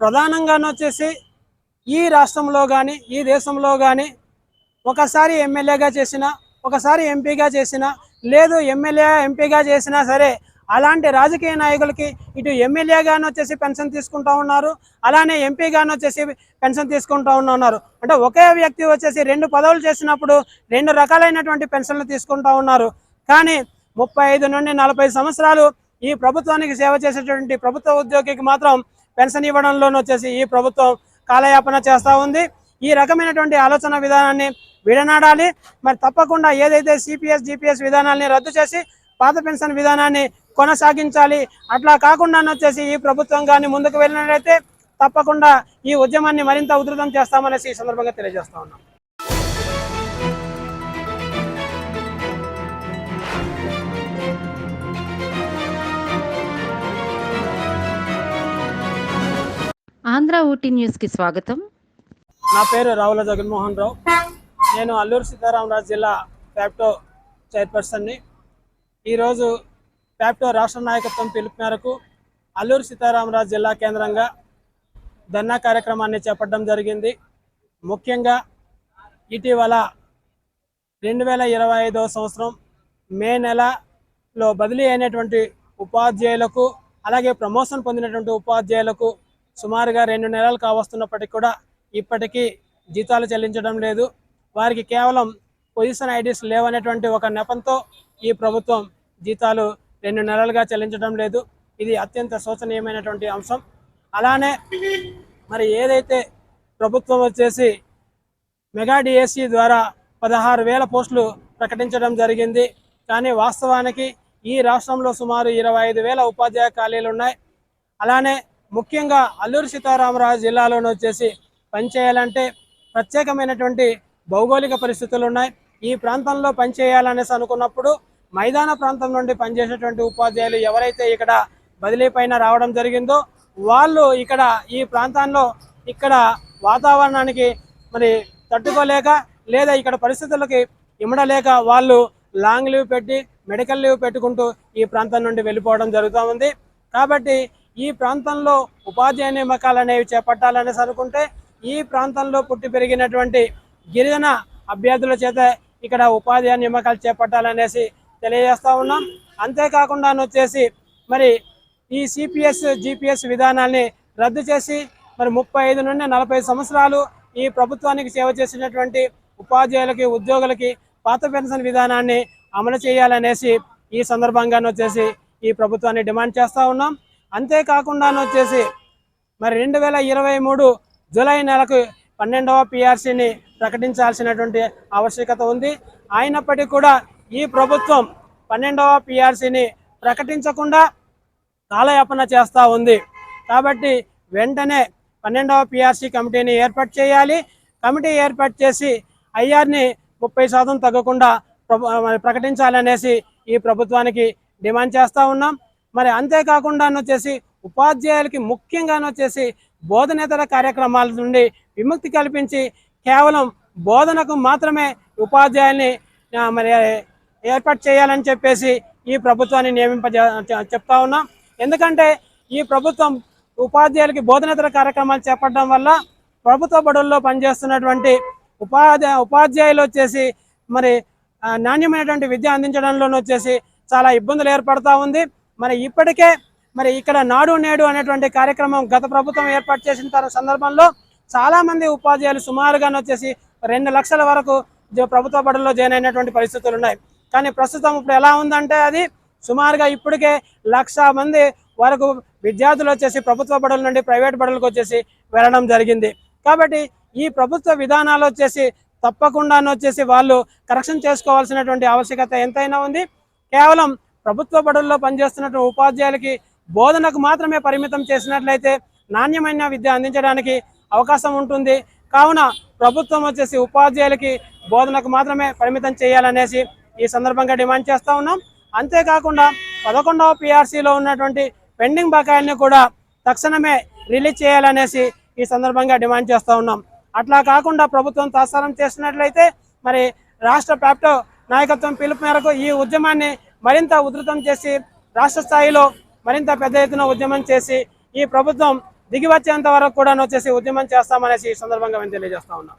ప్రధానంగానొచ్చేసి వచ్చేసి ఈ రాష్ట్రంలో కానీ ఈ దేశంలో కానీ ఒకసారి ఎమ్మెల్యేగా చేసిన ఒకసారి ఎంపీగా చేసిన లేదు ఎమ్మెల్యే ఎంపీగా చేసినా సరే అలాంటి రాజకీయ నాయకులకి ఇటు ఎమ్మెల్యేగాను వచ్చేసి పెన్షన్ తీసుకుంటా ఉన్నారు అలానే ఎంపీగాను వచ్చేసి పెన్షన్ తీసుకుంటా ఉన్నారు. అంటే ఒకే వ్యక్తి వచ్చేసి రెండు పదవులు చేసినప్పుడు రెండు రకాలైనటువంటి పెన్షన్లు తీసుకుంటా ఉన్నారు. కానీ ముప్పై ఐదు నుండి నలభై సంవత్సరాలు ఈ ప్రభుత్వానికి సేవ చేసేటువంటి ప్రభుత్వ ఉద్యోగికి మాత్రం పెన్షన్ ఇవ్వడంలోనూ వచ్చేసి ఈ ప్రభుత్వం కాలయాపన చేస్తూ ఉంది. ఈ రకమైనటువంటి ఆలోచన విధానాన్ని విడనాడాలి. మరి తప్పకుండా ఏదైతే సిపిఎస్ జిపిఎస్ విధానాన్ని రద్దు చేసి పాత పెన్షన్ విధానాన్ని కొనసాగించాలి. అట్లా కాకుండా వచ్చేసి ఈ ప్రభుత్వం కానీ ముందుకు వెళ్ళినట్లయితే తప్పకుండా ఈ ఉద్యమాన్ని మరింత ఉధృతం చేస్తామనేసి ఈ సందర్భంగా తెలియజేస్తా ఉన్నాం. ఆంధ్ర ఊటీ న్యూస్కి స్వాగతం. నా పేరు రావుల జగన్మోహన్ రావు. నేను అల్లూరు సీతారామరాజు జిల్లా ప్యాప్టో చైర్పర్సన్ని. ఈరోజు ప్యాప్టో రాష్ట్ర నాయకత్వం పిలుపు మేరకు అల్లూరు సీతారామరాజు జిల్లా కేంద్రంగా ధర్నా కార్యక్రమాన్ని చేపట్టడం జరిగింది. ముఖ్యంగా ఇటీవల రెండు వేల ఇరవై ఐదవ సంవత్సరం మే నెలలో బదిలీ అయినటువంటి ఉపాధ్యాయులకు అలాగే ప్రమోషన్ పొందినటువంటి ఉపాధ్యాయులకు సుమారుగా రెండు నెలలు కావస్తున్నప్పటికీ కూడా ఇప్పటికీ జీతాలు చెల్లించడం లేదు. వారికి కేవలం పొజిషన్ ఐడీస్ లేవనేటువంటి ఒక నెపంతో ఈ ప్రభుత్వం జీతాలు రెండు నెలలుగా చెల్లించడం లేదు. ఇది అత్యంత శోచనీయమైనటువంటి అంశం. అలానే మరి ఏదైతే ప్రభుత్వం వచ్చేసి మెగా డిఎస్సి ద్వారా పదహారు వేల పోస్టులు ప్రకటించడం జరిగింది. కానీ వాస్తవానికి ఈ రాష్ట్రంలో సుమారు ఇరవై ఐదు వేల ఉపాధ్యాయ ఖాళీలు ఉన్నాయి. అలానే ముఖ్యంగా అల్లూరు సీతారామరాజు జిల్లాలోనే వచ్చేసి పనిచేయాలంటే ప్రత్యేకమైనటువంటి భౌగోళిక పరిస్థితులు ఉన్నాయి. ఈ ప్రాంతంలో పనిచేయాలనేసి అనుకున్నప్పుడు మైదాన ప్రాంతం నుండి పనిచేసేటువంటి ఉపాధ్యాయులు ఎవరైతే ఇక్కడ బదిలీ పైన రావడం జరిగిందో వాళ్ళు ఇక్కడ ఈ ప్రాంతాల్లో ఇక్కడ వాతావరణానికి మరి తట్టుకోలేక లేదా ఇక్కడ పరిస్థితులకి ఇమడలేక వాళ్ళు లాంగ్ లీవ్ పెట్టి మెడికల్ లీవ్ పెట్టుకుంటూ ఈ ప్రాంతం నుండి వెళ్ళిపోవడం జరుగుతూ ఉంది. కాబట్టి ఈ ప్రాంతంలో ఉపాధ్యాయ నియామకాలు అనేవి చేపట్టాలనేసి అనుకుంటే ఈ ప్రాంతంలో పుట్టి పెరిగినటువంటి గిరిజన అభ్యర్థుల చేత ఇక్కడ ఉపాధ్యాయ నియామకాలు చేపట్టాలనేసి తెలియజేస్తా ఉన్నాం. అంతేకాకుండా వచ్చేసి మరి ఈ సిపిఎస్ జిపిఎస్ విధానాన్ని రద్దు చేసి మరి ముప్పై ఐదు నుండి నలభై సంవత్సరాలు ఈ ప్రభుత్వానికి సేవ చేసినటువంటి ఉపాధ్యాయులకి ఉద్యోగులకి పాత పెన్షన్ విధానాన్ని అమలు చేయాలనేసి ఈ సందర్భంగా వచ్చేసి ఈ ప్రభుత్వాన్ని డిమాండ్ చేస్తూ ఉన్నాం. అంతేకాకుండా వచ్చేసి మరి రెండు వేల ఇరవై మూడు జూలై నెలకు పన్నెండవ పిఆర్సీని ప్రకటించాల్సినటువంటి ఆవశ్యకత ఉంది. అయినప్పటికీ కూడా ఈ ప్రభుత్వం పన్నెండవ పిఆర్సీని ప్రకటించకుండా కాలయాపన చేస్తూ ఉంది. కాబట్టి వెంటనే పన్నెండవ పిఆర్సీ కమిటీని ఏర్పాటు చేయాలి. కమిటీ ఏర్పాటు చేసి ఐఆర్ని ముప్పై శాతం తగ్గకుండా ప్రకటించాలనేసి ఈ ప్రభుత్వానికి డిమాండ్ చేస్తూ ఉన్నాం. మరి అంతేకాకుండా వచ్చేసి ఉపాధ్యాయులకి ముఖ్యంగా వచ్చేసి బోధనేతర కార్యక్రమాల నుండి విముక్తి కల్పించి కేవలం బోధనకు మాత్రమే ఉపాధ్యాయుల్ని మరి ఏర్పాటు చేయాలని చెప్పేసి ఈ ప్రభుత్వాన్ని నియమింప చెప్తా ఉన్నాం. ఎందుకంటే ఈ ప్రభుత్వం ఉపాధ్యాయులకి బోధనేతర కార్యక్రమాలు చేపట్టడం వల్ల ప్రభుత్వ బడుల్లో పనిచేస్తున్నటువంటి ఉపాధ్యా ఉపాధ్యాయులు వచ్చేసి మరి నాణ్యమైనటువంటి విద్య అందించడంలోనూ వచ్చేసి చాలా ఇబ్బందులు ఏర్పడతా ఉంది. మరి ఇప్పటికే మరి ఇక్కడ నాడు నేడు అనేటువంటి కార్యక్రమం గత ప్రభుత్వం ఏర్పాటు చేసిన సందర్భంలో చాలా మంది ఉపాధ్యాయులు సుమారుగానే వచ్చేసి రెండు లక్షల వరకు ప్రభుత్వ బడుల్లో జాయిన్ అయినటువంటి పరిస్థితులు ఉన్నాయి. కానీ ప్రస్తుతం ఇప్పుడు ఎలా ఉందంటే అది సుమారుగా ఇప్పటికే లక్ష మంది వరకు విద్యార్థులు వచ్చేసి ప్రభుత్వ బడుల నుండి ప్రైవేట్ బడులకు వచ్చేసి వెళ్ళడం జరిగింది. కాబట్టి ఈ ప్రభుత్వ విధానాలు వచ్చేసి తప్పకుండా వచ్చేసి వాళ్ళు కరెక్షన్ చేసుకోవాల్సినటువంటి ఆవశ్యకత ఎంతైనా ఉంది. కేవలం ప్రభుత్వ బడుల్లో పనిచేస్తున్నట్టు ఉపాధ్యాయులకి బోధనకు మాత్రమే పరిమితం చేసినట్లయితే నాణ్యమైన విద్య అందించడానికి అవకాశం ఉంటుంది. కావున ప్రభుత్వం వచ్చేసి ఉపాధ్యాయులకి బోధనకు మాత్రమే పరిమితం చేయాలనేసి ఈ సందర్భంగా డిమాండ్ చేస్తూ ఉన్నాం. అంతేకాకుండా పదకొండవ పిఆర్సీలో ఉన్నటువంటి పెండింగ్ బకాయిల్ని కూడా తక్షణమే రిలీజ్ చేయాలనేసి ఈ సందర్భంగా డిమాండ్ చేస్తూ ఉన్నాం. అట్లా కాకుండా ప్రభుత్వం తాత్సారం చేసినట్లయితే మరి రాష్ట్ర ప్రాప్త నాయకత్వం పిలుపు మేరకు ఈ ఉద్యమాన్ని మరింత ఉధృతం చేసి రాష్ట్ర స్థాయిలో మరింత పెద్ద ఎత్తున ఉద్యమం చేసి ఈ ప్రభుత్వం దిగి వచ్చేంత వరకు కూడా వచ్చేసి ఉద్యమం చేస్తామనేసి ఈ సందర్భంగా మేము తెలియజేస్తా ఉన్నాం.